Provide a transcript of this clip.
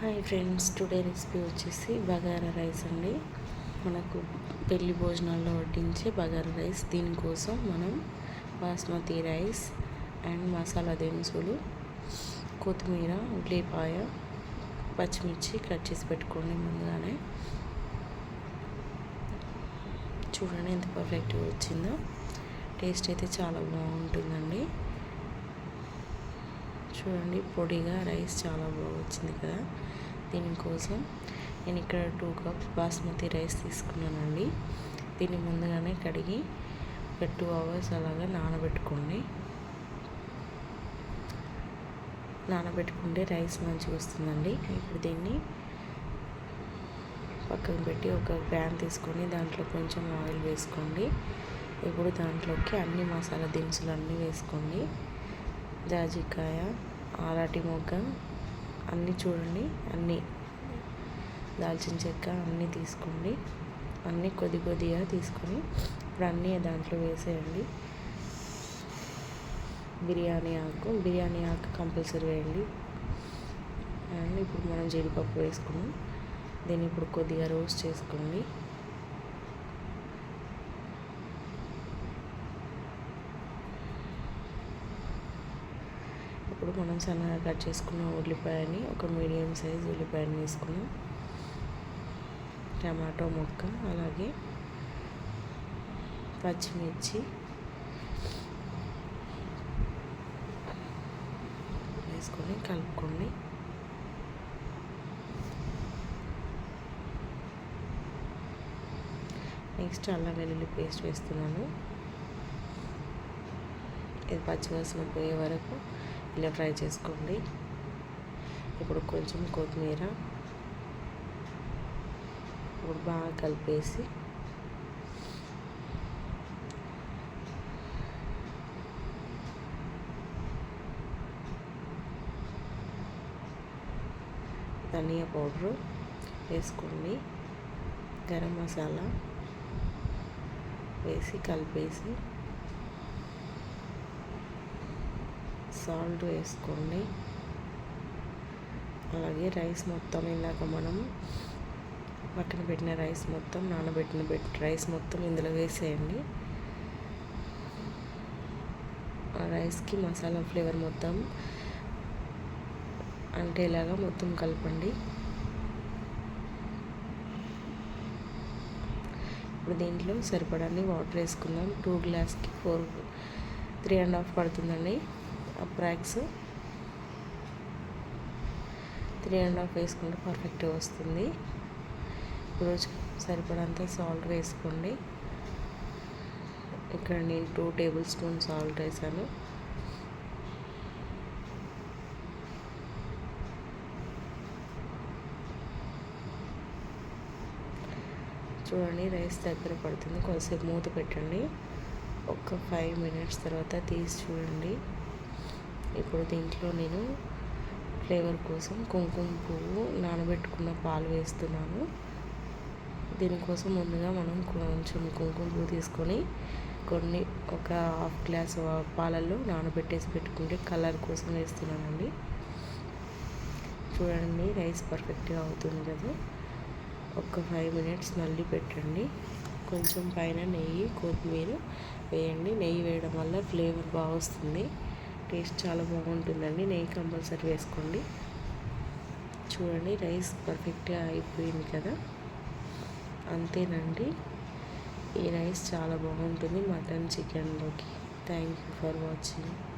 Hi friends today recipe వచ్చేసి bagara rice అండి. మనకు పెళ్ళి భోజనాల్లో వడ్డించే బగారా రైస్. దీనికోసం మనం బాస్మతి రైస్ అండ్ మసాలా దినుసులు కొత్తిమీర ఉల్లిపాయ పచ్చిమిర్చి కట్ చేసి పెట్టుకోండి ముందుగానే. చూడండి ఎంత పర్ఫెక్ట్గా వచ్చిందో. టేస్ట్ అయితే చాలా బాగుంటుందండి. చూడండి పొడిగా రైస్ చాలా బాగా వచ్చింది కదా. దీనికోసం నేను ఇక్కడ టూ కప్స్ బాస్మతి రైస్ తీసుకున్నానండి. దీన్ని ముందుగానే కడిగి ఒక టూ అవర్స్ అలాగా నానబెట్టుకోండి. నానబెట్టుకుంటే రైస్ మంచిగా వస్తుందండి. ఇప్పుడు దీన్ని పక్కన పెట్టి ఒక ప్యాన్ తీసుకొని దాంట్లో కొంచెం ఆయిల్ వేసుకోండి. ఇప్పుడు దాంట్లోకి అన్ని మసాలా దినుసులు అన్నీ వేసుకోండి. జాజికాయ ఆరాటి మొగ్గ అన్నీ చూడండి అన్నీ దాల్చిన చెక్క అన్నీ తీసుకోండి. అన్నీ కొద్ది కొద్దిగా తీసుకొని ఇప్పుడు అన్నీ దాంట్లో వేసేయండి. బిర్యానీ ఆకు బిర్యానీ ఆకు కంపల్సరీ వేయండి. అండ్ ఇప్పుడు మనం జీడిపప్పు వేసుకున్నాం. దీన్ని ఇప్పుడు కొద్దిగా రోస్ట్ చేసుకోండి. ఇప్పుడు మనం సన్నగా కట్ చేసుకున్న ఉల్లిపాయని ఒక మీడియం సైజ్ ఉల్లిపాయని తీసుకున్నాం టమాటో ముక్క అలాగే పచ్చిమిర్చి. వేసుకొని కలుపుకోండి నెక్స్ట్ అల్లం వెల్లుల్లి పేస్ట్ వేస్తున్నాను. ఇది పచ్చివాసన పోయే వరకు ఇలా ఫ్రై చేసుకోండి. ఇప్పుడు కొంచెం కొత్తిమీర ఇప్పుడు బాగా కలిపేసి ధనియా పౌడరు వేసుకోండి గరం మసాలా వేసి కలిపేసి సాల్ట్ వేసుకోండి అలాగే రైస్ మొత్తం ఇందాక మనం పక్కన పెట్టిన రైస్ మొత్తం నానబెట్టిన రైస్ మొత్తం ఇందులో వేసేయండి. ఆ రైస్కి మసాలా ఫ్లేవర్ మొత్తం అంటే ఇలాగా మొత్తం కలపండి. ఇప్పుడు దీంట్లో సరిపడాన్ని వాటర్ వేసుకుందాం. టూ గ్లాస్కి ఫోర్ త్రీ అండ్ హాఫ్ పడుతుందండి. అప్రాక్స్ త్రీ అండ్ హాఫ్ వేసుకుంటే పర్ఫెక్ట్గా వస్తుంది. ఇప్పుడు సరిపడంత సాల్ట్ వేసుకోండి. ఇక్కడ నేను టూ టేబుల్ స్పూన్ సాల్ట్ వేసాను. చూడండి రైస్ దగ్గర పడుతుంది. కొద్దిసేపు మూత పెట్టండి. ఒక ఫైవ్ మినిట్స్ తర్వాత తీసి చూడండి. ఇప్పుడు దీంట్లో నేను ఫ్లేవర్ కోసం కుంకుమ పువ్వు నానబెట్టుకున్న పాలు వేస్తున్నాను. దీనికోసం ముందుగా మనం కొంచెం కుంకుమ పువ్వు తీసుకొని కొన్ని ఒక హాఫ్ గ్లాస్ పాలల్లో నానబెట్టేసి పెట్టుకుంటే కలర్ కోసం వేస్తున్నానండి. చూడండి రైస్ పర్ఫెక్ట్గా అవుతుంది కదా. ఒక ఫైవ్ మినిట్స్ మళ్ళీ పెట్టండి. కొంచెం పైన నెయ్యి కొత్తిమీర వేయండి. నెయ్యి వేయడం వల్ల ఫ్లేవర్ బాగా వస్తుంది. టేస్ట్ చాలా బాగుంటుందండి. నెయ్యి కంపల్సరీ వేసుకోండి. చూడండి రైస్ పర్ఫెక్ట్గా అయిపోయింది కదా. అంతేనండి. ఈ రైస్ చాలా బాగుంటుంది mutton చికెన్లోకి. Thank you for watching.